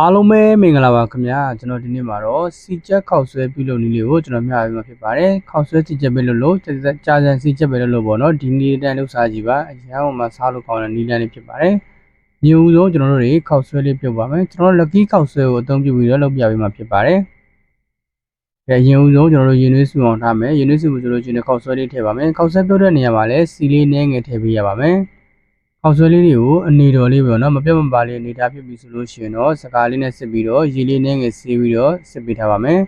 အားလုံးပဲမင်္ဂလာပါခင်ဗျာကျွန်တော်ဒီနေ့မှာတော့စီချက်ခောက်ဆွဲပြုလုပ်နည်းလေးကိုကျွန်တော်မျှဝေမှာဖြစ်ပါတယ်ခောက်ဆွဲစီချက်ပဲလို့လို့ကြာစံစီချက်ပဲလို့လို့ပေါ့နော်ဒီနည်းတန်းလှုပ်ရှားကြည့်ပါအရန်ဟိုမှာစားလို့ကောင်းတဲ့နည်းလမ်းလေးဖြစ်ပါတယ်ညီဦးဆုံးကျွန်တော်တို့တွေခောက်ဆွဲလေးပြုတ်ပါမယ်ကျွန်တော်တို့ lucky ခောက်ဆွဲကိုအသုံးပြုပြီးတော့လုပ်ပြပေးမှာဖြစ်ပါတယ်ကဲရင်ဦးဆုံးကျွန်တော်တို့ရင်နှွေးစုအောင်ထားမယ်ရင်နှွေးစုဆိုလို့ရှိရင်ခောက်ဆွဲလေးထည့်ပါမယ်ခောက်ဆွဲပြုတ်တဲ့နေရာမှာလည်းစီလေးနည်းငယ်ထည့်ပေးရပါမယ် ခောက်ဆွဲလေးတွေကိုအနေတော်လေးပေါ့နော်မပြတ်မပါလေးအနေထားဖြစ်ပြီဆိုလို့ရှိရင်တော့စကားလေးနဲ့စစ်ပြီးတော့ရေလေးနည်းငယ်စီးပြီးတော့စစ်ပေးထားပါမယ်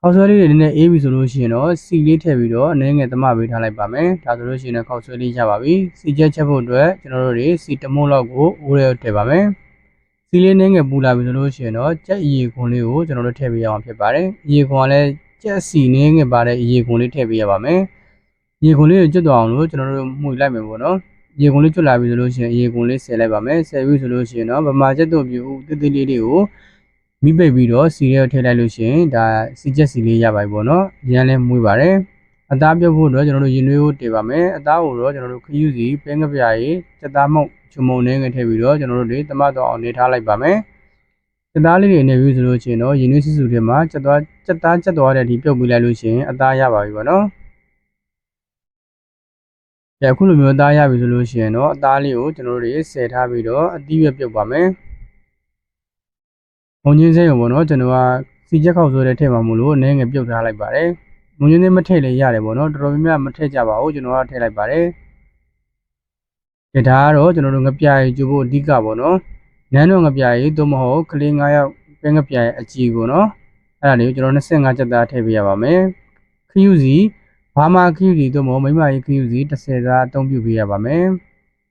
ခောက်ဆွဲလေးတွေနည်းနည်းအေးပြီဆိုလို့ရှိရင်တော့စီလေးထည့်ပြီးတော့အနေငယ်သမပေးထားလိုက်ပါမယ်ဒါဆိုလို့ရှိရင်တော့ခောက်ဆွဲလေးရပါပြီစီချက်ချက်ဖို့အတွက်ကျွန်တော်တို့တွေစီတမုံလောက်ကိုအိုးရဲထည့်ပါမယ်စီလေးနည်းငယ်ပူလာပြီဆိုလို့ရှိရင်တော့ကြက်အီခွန်လေးကိုကျွန်တော်တို့ထည့်ပေးရအောင်ဖြစ်ပါတယ်အီခွန်ကလည်းကြက်စီနည်းငယ်ပါတဲ့အီခွန်လေးထည့်ပေးရပါမယ်ရေခွန်လေးကိုကျွတ်သွားအောင်လို့ကျွန်တော်တို့မှုလိုက်မယ်ပေါ့နော် ရေခွန်လေးကျွတ်လာပြီဆိုလို့ရှိရင်ရေခွန်လေးဆယ်လိုက်ပါမယ်ဆယ်ပြီဆိုလို့ရှိရင်တော့ဗမာချက်တို့ပြူတိတိလေးလေးကိုမိပိတ်ပြီးတော့စီရဲထည့်လိုက်လို့ရှိရင်ဒါစီချက်စီလေးရပါပြီပေါ့နော်ရမ်းလဲမွေးပါတယ်အသားပြုတ်ဖို့တော့ကျွန်တော်တို့ရင်နွေးကိုတည်ပါမယ်အသားကိုတော့ကျွန်တော်တို့ခယူစီပင်းကပြားရီစက်သားမုတ်ချုံမုံနေငယ်ထည့်ပြီးတော့ကျွန်တော်တို့တွေတမတ်တော်အောင်နေထားလိုက်ပါမယ်စက်သားလေးတွေနေပြီဆိုလို့ရှိရင်တော့ရင်နွေးစစ်စုတွေမှာစက်သွားစက်သားစက်သွားတဲ့ဒီပြုတ်ပြီးလိုက်လို့ရှိရင်အသားရပါပြီပေါ့နော် ကဲအခုလိုမျိုးအသားရပြီဆိုလို့ရှိရင်တော့အသားလေးကိုကျွန်တော်တို့တွေဆယ်ထားပြီးတော့အသီးရွက်ပြုတ်ပါမယ်။မုံချင်းစိမ့်ကိုပေါ့နော်ကျွန်တော်ကစီချက်ခောက်ဆိုတဲ့ထည့်မှာမို့လို့အနေငယ်ပြုတ်ထားလိုက်ပါတယ်။မုံချင်းစိမ့်မထည့်လည်းရတယ်ပေါ့နော်တော်တော်များများမထည့်ကြပါဘူးကျွန်တော်ကထည့်လိုက်ပါတယ်။ကဲဒါကတော့ကျွန်တော်တို့ငပြားရီကျိုးဖို့အဓိကပေါ့နော်။နန်းတော်ငပြားရီသို့မဟုတ်ကလေး9ယောက်ပဲငပြားရီအကြီးကိုနော်။အဲ့ဒါလေးကိုကျွန်တော်25ချက်သားထည့်ပေးရပါမယ်။ခယူစီ ဘာမာခယူစီတို့မဟုတ်မိမကြီးခယူစီ30သားအသုံးပြုပေးရပါမယ်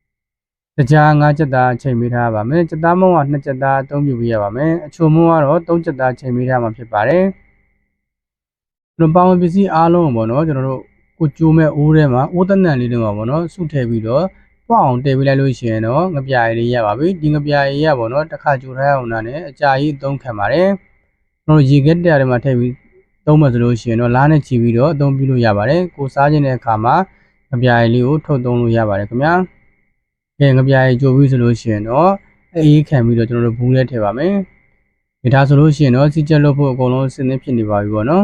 ။တကြား5ချက်သားချိန်ပေးထားပါမယ်။ချက်သားမုံက2ချက်သားအသုံးပြုပေးရပါမယ်။အချိုမုံကတော့3ချက်သားချိန်ပေးထားမှာဖြစ်ပါတယ်။ကျွန်တော်ပေါင်းပစ္စည်းအားလုံးပေါ့နော်ကျွန်တော်တို့ကိုကျိုးမဲ့အိုးထဲမှာအိုးတနံလေးတွေမှာပေါ့နော်စုထည့်ပြီးတော့ပေါအောင်တည်ပေးလိုက်လို့ရှိရင်တော့ငပြာရည်လေးရပါပြီ။ဒီငပြာရည်ရပေါ့နော်တစ်ခါကြိုထားအောင်နဲ့အကြာကြီးအသုံးခံပါတယ်။ကျွန်တော်ရေကက်တရားတွေမှာထည့်ပြီး သုံးမှဆိုလို့ရှိရင်တော့လားနဲ့ချီပြီးတော့အသုံးပြုလို့ရပါတယ်ကိုစားခြင်းတဲ့အခါမှာငပြာရည်လေးကိုထုတ်သုံးလို့ရပါတယ်ခင်ဗျာကဲငပြာရည်ကြိုပြီးဆိုလို့ရှိရင်တော့အေးခံပြီးတော့ကျွန်တော်တို့ဘူးထဲထည့်ပါမယ်ဒီဒါဆိုလို့ရှိရင်တော့စီချက်လို့ဖို့အကုန်လုံးစင်းသင်းဖြစ်နေပါပြီပေါ့နော်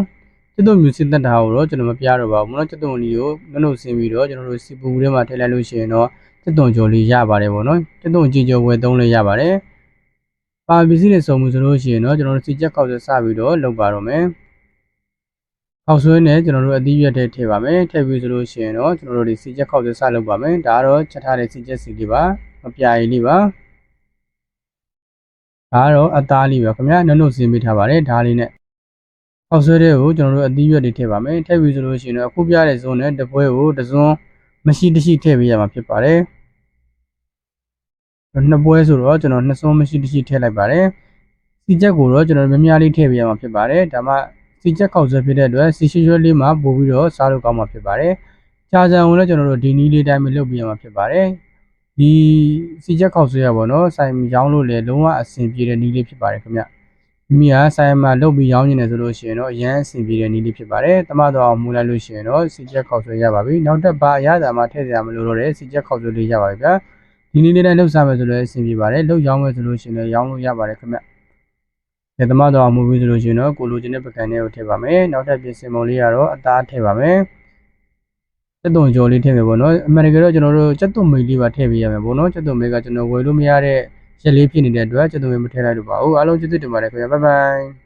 ကျွတ်တုံမျိုးစစ်သက်တာကိုတော့ကျွန်တော်မပြတော့ပါဘူးမနော်ကျွတ်တုံလေးကိုနှုတ်နှုတ်ဆင်းပြီးတော့ကျွန်တော်တို့စီပူထဲမှာထည့်လိုက်လို့ရှိရင်တော့ကျွတ်တုံကြော်လေးရပါတယ်ပေါ့နော်ကျွတ်တုံကြည်ကြော်ဝယ်သုံးလို့ရပါတယ်ပါပစ္စည်းတွေစုံမှုဆိုလို့ရှိရင်တော့ကျွန်တော်တို့စီချက်ကောက်စစပြီးတော့လုပ်ပါတော့မယ် ခောက်ဆွဲနဲ့ကျွန်တော်တို့အသီးရွက်တွေထည့်ပါမယ်ထည့်ပြီးဆိုလို့ရှိရင်တော့ကျွန်တော်တို့ဒီစီချက်ခောက်ဆွဲစလုပ်ပါမယ်ဒါကတော့ချက်ထားတဲ့စီချက်စီလေးပါမပြာရည်လေးပါဒါကတော့အသားလေးပါခင်ဗျာနှုတ်နှုတ်စင်းပေးထားပါတယ်ဒါလေးနဲ့ခောက်ဆွဲတဲ့ကိုကျွန်တော်တို့အသီးရွက်တွေထည့်ပါမယ်ထည့်ပြီးဆိုလို့ရှိရင်တော့အခုပြတဲ့ဇုံနဲ့တပွဲကိုတစွန်းမရှိတရှိထည့်ပေးရမှာဖြစ်ပါတယ်နှစ်ပွဲဆိုတော့ကျွန်တော်နှစ်စွန်းမရှိတရှိထည့်လိုက်ပါတယ်စီချက်ကိုတော့ကျွန်တော်များများလေးထည့်ပေးရမှာဖြစ်ပါတယ်ဒါမှ စီချက်ခောက်ဆွဲဖြစ်တဲ့အတွက်စီရွှေရွှဲလေးမှာပို့ပြီးတော့စားလို့ကောင်းမှာဖြစ်ပါတယ်။ကြာစံကိုလည်းကျွန်တော်တို့ဒီနီးလေးတိုင်းပဲလုပ်ပြရမှာဖြစ်ပါတယ်။ဒီစီချက်ခောက်ဆွဲရပါတော့ဆိုင်ရောင်းလို့လည်းလုံးဝအဆင်ပြေတဲ့နီးလေးဖြစ်ပါတယ်ခင်ဗျ။မိမိကဆိုင်မှာလုပ်ပြီးရောင်းနေတယ်ဆိုလို့ရှိရင်တော့အရန်အဆင်ပြေတဲ့နီးလေးဖြစ်ပါတယ်။တမတော်အောင်မူလိုက်လို့ရှိရင်တော့စီချက်ခောက်ဆွဲရပါပြီ။နောက်တစ်ပါအရသာမှာထည့်စရာမလိုတော့တဲ့စီချက်ခောက်ဆွဲလေးရပါပြီဗျာ။ဒီနေ့လေးတိုင်းလှုပ်ရှားမယ်ဆိုလည်းအဆင်ပြေပါတယ်။လှုပ်ရောင်းမယ်ဆိုလို့ရှိရင်လည်းရောင်းလို့ရပါတယ်ခင်ဗျ။ ဒီသမားတော်မူပြီးဆိုလို့ရှိရင်တော့ကိုလိုချင်တဲ့ပကံလေးကိုထည့်ပါမယ်နောက်ထပ်ပြင်ဆင်ပုံလေးကတော့အသားထည့်ပါမယ်စက်သွန်ကြော်လေးထည့်မယ်ပေါ့နော်အမှန်တကယ်တော့ကျွန်တော်တို့စက်သွန်မိတ်လေးပါထည့်ပေးရမယ်ပေါ့နော်စက်သွန်မိတ်ကကျွန်တော်ဝယ်လို့မရတဲ့ရက်လေးဖြစ်နေတဲ့အတွက်စက်သွန်မိတ်မထည့်လိုက်လို့ပါဘူးအားလုံးကျေးဇူးတင်ပါတယ်ခင်ဗျာဘိုင်ဘိုင်